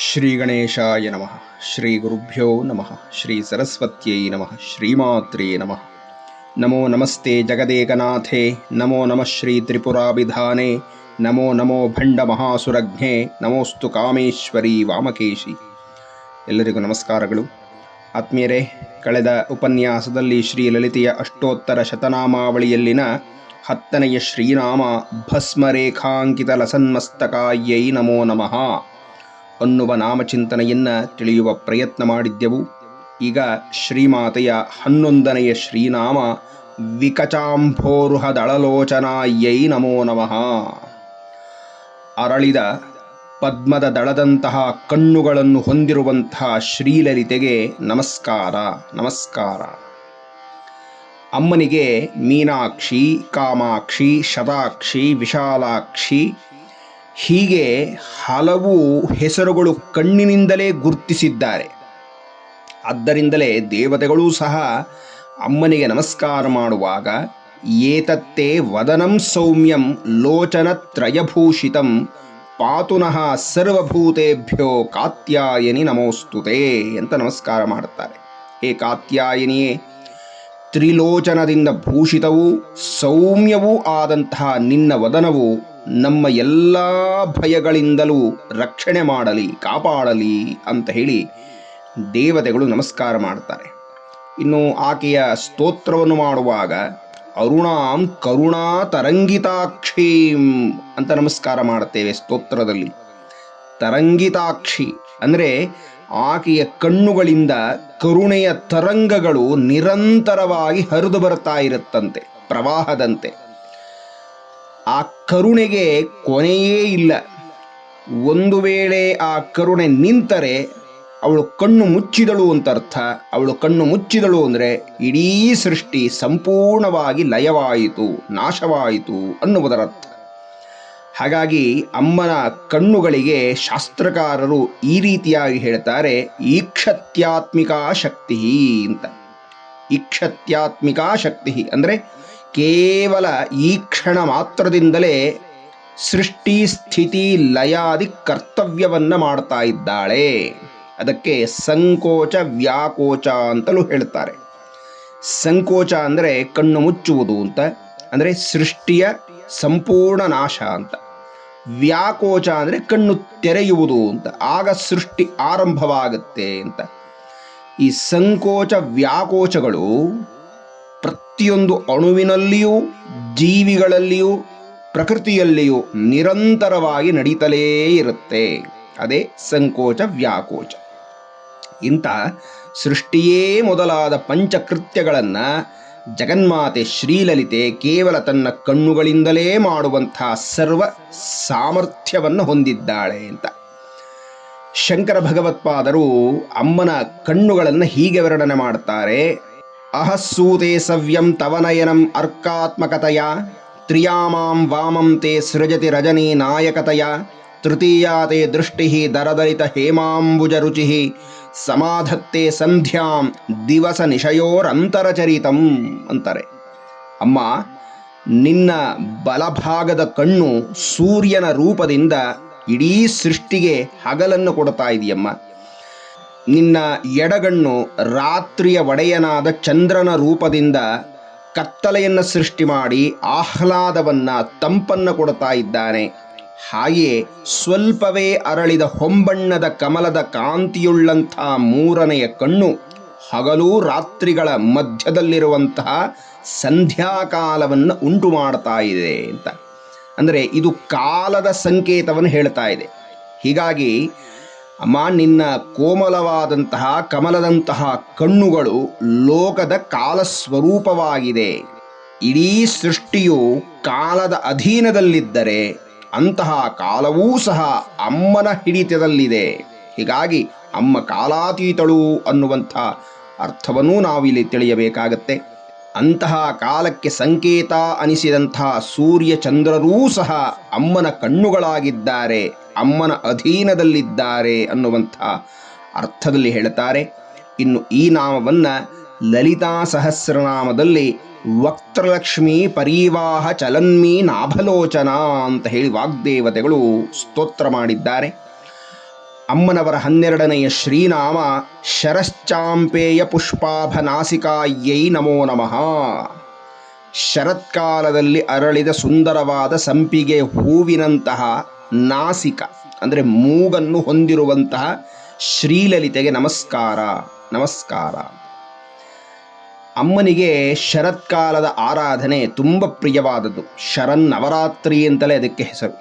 ಶ್ರೀ ಗಣೇಶಾಯ ನಮಃ ಶ್ರೀ ಗುರುಭ್ಯೋ ನಮಃ ಶ್ರೀ ಸರಸ್ವತ್ಯೈ ನಮಃ ಶ್ರೀಮಾತ್ರೇ ನಮಃ ನಮೋ ನಮಸ್ತೆ ಜಗದೇಕನಾಥೇ ನಮೋ ನಮಃ ಶ್ರೀ ತ್ರಿಪುರಾಭಿಧಾನೆ ನಮೋ ನಮೋ ಭಂಡ ಮಹಾಸುರಜ್ಞೆ ನಮೋಸ್ತು ಕಾಮೇಶ್ವರಿ ವಾಮಕೇಶಿ ಎಲ್ಲರಿಗೂ ನಮಸ್ಕಾರಗಳು. ಆತ್ಮೀಯರೇ, ಕಳೆದ ಉಪನ್ಯಾಸದಲ್ಲಿ ಶ್ರೀ ಲಲಿತೆಯ ಅಷ್ಟೋತ್ತರ ಶತನಾಮಾವಳಿಯಲ್ಲಿನ ಹತ್ತನೆಯ ಶ್ರೀನಾಮ ಭಸ್ಮರೇಖಾಂಕಿತ ಲಸನ್ಮಸ್ತಕಾಯೈ ನಮೋ ನಮಃ. ಅನ್ನುವ ನಾಮಚಿಂತನೆಯನ್ನು ತಿಳಿಯುವ ಪ್ರಯತ್ನ ಮಾಡಿದ್ದೆವು. ಈಗ ಶ್ರೀಮಾತೆಯ ಹನ್ನೊಂದನೆಯ ಶ್ರೀನಾಮ ವಿಕಚಾಂಭೋರುಹದಳಲೋಚನಾಯೈ ನಮೋ ನಮಃ. ಅರಳಿದ ಪದ್ಮದ ದಳದಂತಹ ಕಣ್ಣುಗಳನ್ನು ಹೊಂದಿರುವಂತಹ ಶ್ರೀಲಲಿತೆಗೆ ನಮಸ್ಕಾರ ನಮಸ್ಕಾರ. ಅಮ್ಮನಿಗೆ ಮೀನಾಕ್ಷಿ, ಕಾಮಾಕ್ಷಿ, ಶತಾಕ್ಷಿ, ವಿಶಾಲಾಕ್ಷಿ ಹೀಗೆ ಹಲವು ಹೆಸರುಗಳು ಕಣ್ಣಿನಿಂದಲೇ ಗುರುತಿಸಿದ್ದಾರೆ. ಆದ್ದರಿಂದಲೇ ದೇವತೆಗಳೂ ಸಹ ಅಮ್ಮನಿಗೆ ನಮಸ್ಕಾರ ಮಾಡುವಾಗ, ಏತತ್ತೇ ವದನಂ ಸೌಮ್ಯಂ ತ್ರಯಭೂಷಿತಂ ಪಾತುನಃ ಸರ್ವಭೂತೇಭ್ಯೋ ಕಾತ್ಯಾಯನಿ ನಮೋಸ್ತುತೆ ಅಂತ ನಮಸ್ಕಾರ ಮಾಡುತ್ತಾರೆ. ಹೇ ಕಾತ್ಯಾಯನಿಯೇ, ತ್ರಿಲೋಚನದಿಂದ ಭೂಷಿತವೂ ಸೌಮ್ಯವೂ ಆದಂತಹ ನಿನ್ನ ವದನವು ನಮ್ಮ ಎಲ್ಲ ಭಯಗಳಿಂದಲೂ ರಕ್ಷಣೆ ಮಾಡಲಿ, ಕಾಪಾಡಲಿ ಅಂತ ಹೇಳಿ ದೇವತೆಗಳು ನಮಸ್ಕಾರ ಮಾಡ್ತಾರೆ. ಇನ್ನು ಆಕೆಯ ಸ್ತೋತ್ರವನ್ನು ಮಾಡುವಾಗ, ಅರುಣಾಂ ಕರುಣಾ ತರಂಗಿತಾಕ್ಷೀಂ ಅಂತ ನಮಸ್ಕಾರ ಮಾಡುತ್ತೇವೆ ಸ್ತೋತ್ರದಲ್ಲಿ. ತರಂಗಿತಾಕ್ಷಿ ಅಂದರೆ ಆಕೆಯ ಕಣ್ಣುಗಳಿಂದ ಕರುಣೆಯ ತರಂಗಗಳು ನಿರಂತರವಾಗಿ ಹರಿದು ಬರ್ತಾ ಇರುತ್ತಂತೆ, ಪ್ರವಾಹದಂತೆ. ಆ ಕರುಣೆಗೆ ಕೊನೆಯೇ ಇಲ್ಲ. ಒಂದು ವೇಳೆ ಆ ಕರುಣೆ ನಿಂತರೆ ಅವಳು ಕಣ್ಣು ಮುಚ್ಚಿದಳು ಅಂತ ಅರ್ಥ ಅವಳು ಕಣ್ಣು ಮುಚ್ಚಿದಳು ಅಂದರೆ ಇಡೀ ಸೃಷ್ಟಿ ಸಂಪೂರ್ಣವಾಗಿ ಲಯವಾಯಿತು, ನಾಶವಾಯಿತು ಅನ್ನುವುದರರ್ಥ. ಹಾಗಾಗಿ ಅಮ್ಮನ ಕಣ್ಣುಗಳಿಗೆ ಶಾಸ್ತ್ರಕಾರರು ಈ ರೀತಿಯಾಗಿ ಹೇಳ್ತಾರೆ, ಈಕ್ಷತ್ಯಾತ್ಮಿಕಾ ಶಕ್ತಿ ಅಂತ. ಈಕ್ಷತ್ಯಾತ್ಮಿಕಾ ಶಕ್ತಿ ಅಂದರೆ ಕೇವಲ ಈ ಕ್ಷಣ ಮಾತ್ರದಿಂದಲೇ ಸೃಷ್ಟಿ ಸ್ಥಿತಿ ಲಯಾದಿ ಕರ್ತವ್ಯವನ್ನು ಮಾಡ್ತಾ ಇದ್ದಾಳೆ. ಅದಕ್ಕೆ ಸಂಕೋಚ ವ್ಯಾಕೋಚ ಅಂತಲೂ ಹೇಳ್ತಾರೆ. ಸಂಕೋಚ ಅಂದರೆ ಕಣ್ಣು ಮುಚ್ಚುವುದು ಅಂತ, ಅಂದರೆ ಸೃಷ್ಟಿಯ ಸಂಪೂರ್ಣ ನಾಶ ಅಂತ. ವ್ಯಾಕೋಚ ಅಂದರೆ ಕಣ್ಣು ತೆರೆಯುವುದು ಅಂತ, ಆಗ ಸೃಷ್ಟಿ ಆರಂಭವಾಗುತ್ತೆ ಅಂತ. ಈ ಸಂಕೋಚ ವ್ಯಾಕೋಚಗಳು ಪ್ರತಿಯೊಂದು ಅಣುವಿನಲ್ಲಿಯೂ, ಜೀವಿಗಳಲ್ಲಿಯೂ, ಪ್ರಕೃತಿಯಲ್ಲಿಯೂ ನಿರಂತರವಾಗಿ ನಡೀತಲೇ ಇರುತ್ತೆ. ಅದೇ ಸಂಕೋಚ, ವ್ಯಾಕೋಚ. ಇಂಥ ಸೃಷ್ಟಿಯೇ ಮೊದಲಾದ ಪಂಚಕೃತ್ಯಗಳನ್ನು ಜಗನ್ಮಾತೆ ಶ್ರೀಲಲಿತೆ ಕೇವಲ ತನ್ನ ಕಣ್ಣುಗಳಿಂದಲೇ ಮಾಡುವಂತಹ ಸರ್ವ ಸಾಮರ್ಥ್ಯವನ್ನು ಹೊಂದಿದ್ದಾಳೆ ಅಂತ. ಶಂಕರ ಭಗವತ್ಪಾದರು ಅಮ್ಮನ ಕಣ್ಣುಗಳನ್ನು ಹೀಗೆ ವರ್ಣನೆ ಮಾಡ್ತಾರೆ. ಅಹಸ್ಸೂತೆ ಸವ್ಯಂ ತವನಯನಂ ಅರ್ಕಾತ್ಮಕತೆಯ, ತ್ರಿಯಾಮಾಂ ವಾಮಂ ತೇ ಸೃಜತಿ ರಜನಿ ನಾಯಕತೆಯ ತೃತೀಯಾ ತೇ ದೃಷ್ಟಿ ದರದಲಿತ ಹೇಮಾಂಬುಜ ರುಚಿ ಸಮಾಧತ್ತೆ ಸಂಧ್ಯಾಂ ದಿವಸ ನಿಶಯೋರಂತರಚರಿತಂ ಅಂತಾರೆ. ಅಮ್ಮ, ನಿನ್ನ ಬಲಭಾಗದ ಕಣ್ಣು ಸೂರ್ಯನ ರೂಪದಿಂದ ಇಡೀ ಸೃಷ್ಟಿಗೆ ಹಗಲನ್ನು ಕೊಡ್ತಾ ಇದೆಯಮ್ಮ. ನಿನ್ನ ಎಡಗಣ್ಣು ರಾತ್ರಿಯ ಒಡೆಯನಾದ ಚಂದ್ರನ ರೂಪದಿಂದ ಕತ್ತಲೆಯನ್ನು ಸೃಷ್ಟಿ ಮಾಡಿ ಆಹ್ಲಾದವನ್ನು ತಂಪನ್ನು ಕೊಡ್ತಾ ಇದ್ದಾನೆ. ಹಾಗೆಯೇ ಸ್ವಲ್ಪವೇ ಅರಳಿದ ಹೊಂಬಣ್ಣದ ಕಮಲದ ಕಾಂತಿಯುಳ್ಳಂಥ ಮೂರನೆಯ ಕಣ್ಣು ಹಗಲು ರಾತ್ರಿಗಳ ಮಧ್ಯದಲ್ಲಿರುವಂತಹ ಸಂಧ್ಯಾಕಾಲವನ್ನು ಉಂಟು ಮಾಡ್ತಾ ಇದೆ ಅಂತ. ಅಂದರೆ ಇದು ಕಾಲದ ಸಂಕೇತವನ್ನು ಹೇಳ್ತಾ ಇದೆ. ಹೀಗಾಗಿ ಅಮ್ಮ ನಿನ್ನ ಕೋಮಲವಾದಂತಹ, ಕಮಲದಂತಹ ಕಣ್ಣುಗಳು ಲೋಕದ ಕಾಲ ಸ್ವರೂಪವಾಗಿದೆ ಇಡೀ ಸೃಷ್ಟಿಯು ಕಾಲದ ಅಧೀನದಲ್ಲಿದ್ದರೆ, ಅಂತಹ ಕಾಲವೂ ಸಹ ಅಮ್ಮನ ಹಿಡಿತದಲ್ಲಿದೆ. ಹೀಗಾಗಿ, ಅಮ್ಮ ಕಾಲಾತೀತಳು ಅನ್ನುವಂಥ ಅರ್ಥವನ್ನೂ ನಾವಿಲ್ಲಿ ತಿಳಿಯಬೇಕಾಗತ್ತೆ. ಅಂತಹ ಕಾಲಕ್ಕೆ ಸಂಕೇತ ಅನಿಸಿದಂತಹ ಸೂರ್ಯ ಚಂದ್ರರೂ ಸಹ ಅಮ್ಮನ ಕಣ್ಣುಗಳಾಗಿದ್ದಾರೆ. ಅಮ್ಮನ ಅಧೀನದಲ್ಲಿದ್ದಾರೆ ಅನ್ನುವಂಥ ಅರ್ಥದಲ್ಲಿ ಹೇಳುತ್ತಾರೆ. ಇನ್ನು ಈ ನಾಮವನ್ನು ಲಲಿತಾ ಸಹಸ್ರನಾಮದಲ್ಲಿ ವಕ್ತಲಕ್ಷ್ಮಿ ಪರಿವಾಹ ಚಲನ್ಮಿ ನಾಭಲೋಚನ ಅಂತ ಹೇಳಿ ವಾಗ್ದೇವತೆಗಳು ಸ್ತೋತ್ರ ಮಾಡಿದ್ದಾರೆ. ಅಮ್ಮನವರ ಹನ್ನೆರಡನೆಯ ಶ್ರೀನಾಮ ಶರಶ್ಚಾಂಪೇಯ ಪುಷ್ಪಾಭನಾಸಿಕಾಯೈ ನಮೋ ನಮಃ. ಶರತ್ಕಾಲದಲ್ಲಿ ಅರಳಿದ ಸುಂದರವಾದ ಸಂಪಿಗೆ ಹೂವಿನಂತಹ ನಾಸಿಕ, ಅಂದರೆ ಮೂಗನ್ನು ಹೊಂದಿರುವಂತಹ ಶ್ರೀಲಲಿತೆಗೆ ನಮಸ್ಕಾರ ನಮಸ್ಕಾರ. ಅಮ್ಮನಿಗೆ ಶರತ್ಕಾಲದ ಆರಾಧನೆ ತುಂಬ ಪ್ರಿಯವಾದದ್ದು. ಶರನ್ನವರಾತ್ರಿ ಅಂತಲೇ ಅದಕ್ಕೆ ಹೆಸರು.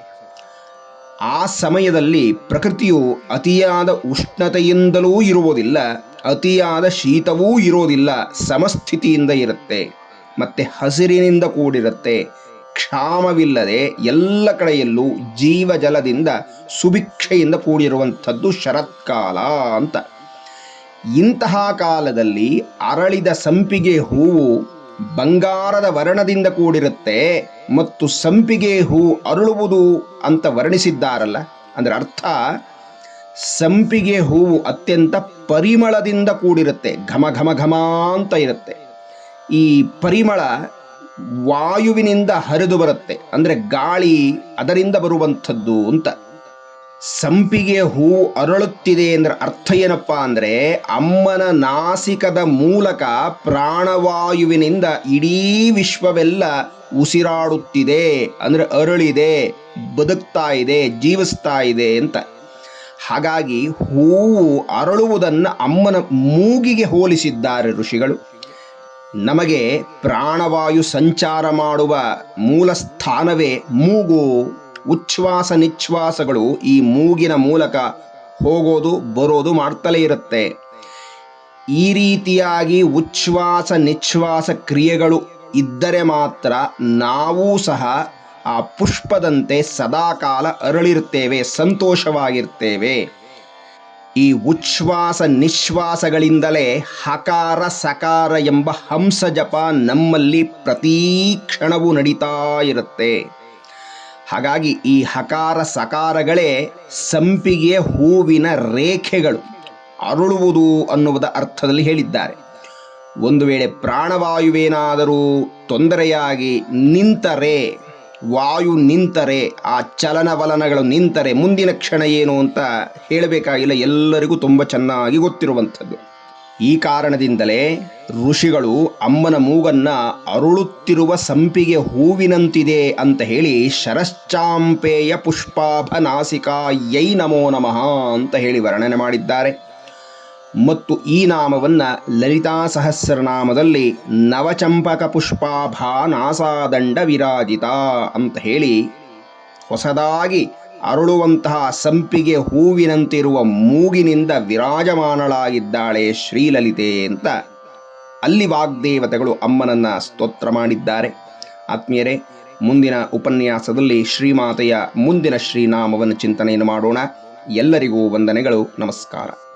ಆ ಸಮಯದಲ್ಲಿ ಪ್ರಕೃತಿಯು ಅತಿಯಾದ ಉಷ್ಣತೆಯಿಂದಲೂ ಇರುವುದಿಲ್ಲ, ಅತಿಯಾದ ಶೀತವೂ ಇರೋದಿಲ್ಲ ಸಮಸ್ಥಿತಿಯಿಂದ ಇರುತ್ತೆ, ಮತ್ತೆ ಹಸಿರಿನಿಂದ ಕೂಡಿರುತ್ತೆ ಕ್ಷಾಮವಿಲ್ಲದೆ ಎಲ್ಲ ಕಡೆಯಲ್ಲೂ ಜೀವಜಲದಿಂದ ಸುಭಿಕ್ಷೆಯಿಂದ ಕೂಡಿರುವಂಥದ್ದು ಶರತ್ಕಾಲ ಅಂತ. ಇಂತಹ ಕಾಲದಲ್ಲಿ ಅರಳಿದ ಸಂಪಿಗೆ ಹೂವು ಬಂಗಾರದ ವರ್ಣದಿಂದ ಕೂಡಿರುತ್ತೆ ಮತ್ತು ಸಂಪಿಗೆ ಹೂ ಅರಳುವುದು ಅಂತ ವರ್ಣಿಸಿದ್ದಾರಲ್ಲ. ಅಂದರೆ ಅರ್ಥ, ಸಂಪಿಗೆ ಹೂವು ಅತ್ಯಂತ ಪರಿಮಳದಿಂದ ಕೂಡಿರುತ್ತೆ, ಘಮ ಘಮ ಘಮ ಅಂತ ಇರುತ್ತೆ. ಈ ಪರಿಮಳ ವಾಯುವಿನಿಂದ ಹರಿದು ಬರುತ್ತೆ. ಅಂದರೆ ಗಾಳಿ ಅದರಿಂದ ಬರುವಂಥದ್ದು ಅಂತ. ಸಂಪಿಗೆ ಹೂ ಅರಳುತ್ತಿದೆ ಅಂದ್ರೆ ಅರ್ಥ ಏನಪ್ಪ ಅಂದರೆ ಅಮ್ಮನ ನಾಸಿಕದ ಮೂಲಕ ಪ್ರಾಣವಾಯುವಿನಿಂದ ಇಡೀ ವಿಶ್ವವೆಲ್ಲ ಉಸಿರಾಡುತ್ತಿದೆ. ಅಂದರೆ ಅರಳಿದೆ, ಬದುಕ್ತಾ ಇದೆ, ಜೀವಿಸ್ತಾ ಇದೆ ಅಂತ. ಹಾಗಾಗಿ ಹೂವು ಅರಳುವುದನ್ನು ಅಮ್ಮನ ಮೂಗಿಗೆ ಹೋಲಿಸಿದ್ದಾರೆ ಋಷಿಗಳು. ನಮಗೆ ಪ್ರಾಣವಾಯು ಸಂಚಾರ ಮಾಡುವ ಮೂಲ ಸ್ಥಾನವೇ ಮೂಗು. ಉಚ್ಛ್ವಾಸ ನಿಚ್ಛ್ವಾಸಗಳು ಈ ಮೂಗಿನ ಮೂಲಕ ಹೋಗೋದು ಬರೋದು ಮಾಡ್ತಲೇ ಇರುತ್ತೆ. ಈ ರೀತಿಯಾಗಿ ಉಚ್ಛ್ವಾಸ ನಿಚ್ಛ್ವಾಸ ಕ್ರಿಯೆಗಳು ಇದ್ದರೆ ಮಾತ್ರ ನಾವೂ ಸಹ ಆ ಪುಷ್ಪದಂತೆ ಸದಾಕಾಲ ಅರಳಿರ್ತೇವೆ ಸಂತೋಷವಾಗಿರ್ತೇವೆ. ಈ ಉಚ್ಛ್ವಾಸ ನಿಶ್ವಾಸಗಳಿಂದಲೇ ಹಕಾರ ಸಕಾರ ಎಂಬ ಹಂಸ ಜಪ ನಮ್ಮಲ್ಲಿ ಪ್ರತೀ ಕ್ಷಣವೂ ನಡೀತಾ ಇರುತ್ತೆ. ಹಾಗಾಗಿ ಈ ಹಕಾರ ಸಕಾರಗಳೇ ಸಂಪಿಗೆ ಹೂವಿನ ರೇಖೆಗಳು ಅರಳುವುದು ಅನ್ನುವುದ ಅರ್ಥದಲ್ಲಿ ಹೇಳಿದ್ದಾರೆ. ಒಂದು ವೇಳೆ ಪ್ರಾಣವಾಯುವೇನಾದರೂ ತೊಂದರೆಯಾಗಿ ನಿಂತರೆ ವಾಯು ನಿಂತರೆ, ಆ ಚಲನವಲನಗಳು ನಿಂತರೆ, ಮುಂದಿನ ಕ್ಷಣ ಏನು ಅಂತ ಹೇಳಬೇಕಾಗಿಲ್ಲ. ಎಲ್ಲರಿಗೂ ತುಂಬ ಚೆನ್ನಾಗಿ ಗೊತ್ತಿರುವಂಥದ್ದು. ಈ ಕಾರಣದಿಂದಲೇ ಋಷಿಗಳು ಅಮ್ಮನ ಮೂಗನ್ನ ಅರುಳುತ್ತಿರುವ ಸಂಪಿಗೆ ಹೂವಿನಂತಿದೆ ಅಂತ ಹೇಳಿ, ಶರಶ್ಚಾಂಪೇಯ ಪುಷ್ಪಾಭನಾಸಿಕಾ ಯೈ ನಮೋ ನಮಃ ಅಂತ ಹೇಳಿ ವರ್ಣನೆ ಮಾಡಿದ್ದಾರೆ. ಮತ್ತು ಈ ನಾಮವನ್ನ ಲಲಿತಾ ಸಹಸ್ರನಾಮದಲ್ಲಿ ನವಚಂಪಕ ಪುಷ್ಪಾಭಾನಾಸಾದಂಡ ವಿರಾಜಿತ ಅಂತ ಹೇಳಿ ಹೊಸದಾಗಿ ಅರಳುವಂತಹ ಸಂಪಿಗೆ ಹೂವಿನಂತಿರುವ ಮೂಗಿನಿಂದ ವಿರಾಜಮಾನಳಾಗಿದ್ದಾಳೆ ಶ್ರೀಲಲಿತೆ ಅಂತ ಅಲ್ಲಿ ವಾಗ್ದೇವತೆಗಳು ಅಮ್ಮನನ್ನ ಸ್ತೋತ್ರ ಮಾಡಿದ್ದಾರೆ. ಆತ್ಮೀಯರೇ, ಮುಂದಿನ ಉಪನ್ಯಾಸದಲ್ಲಿ ಶ್ರೀಮಾತೆಯ ಮುಂದಿನ ಶ್ರೀನಾಮವನ್ನು ಚಿಂತನೆಯನ್ನು ಮಾಡೋಣ. ಎಲ್ಲರಿಗೂ ವಂದನೆಗಳು. ನಮಸ್ಕಾರ.